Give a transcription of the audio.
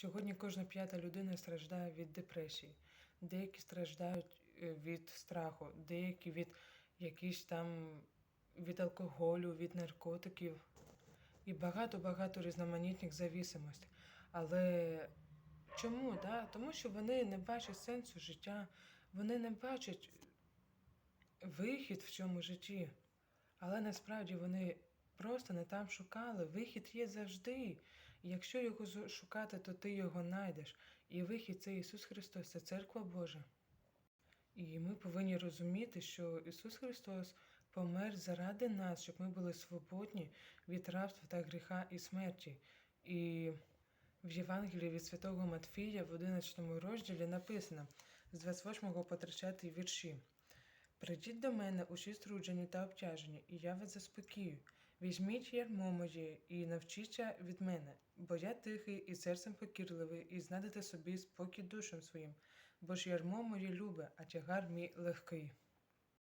Сьогодні кожна п'ята людина страждає від депресії. Деякі страждають е, від страху, деякі від якісь там від алкоголю, від наркотиків і багато-багато різноманітних зависимостей. Але чому? Да? Тому що вони не бачать сенсу життя, вони не бачать вихід в цьому житті. Але насправді вони просто не там шукали. Вихід є завжди. Якщо його шукати, то ти його знайдеш. І вихід це Ісус Христос, це церква Божа. І ми повинні розуміти, що Ісус Христос помер заради нас, щоб ми були свободні від рабства та гріха і смерті. І в Євангелії від Святого Матфія в 11 розділі написано з 28 по 30 вірші. Прийдіть до мене усі струджені та обтяжені, і я вас заспокію. Візьміть ярмо моє і навчіться від мене, бо я тихий і серцем покірливий, і знайдете собі спокій душам своїм, бо ж ярмо моє любе, а тягар мій легкий.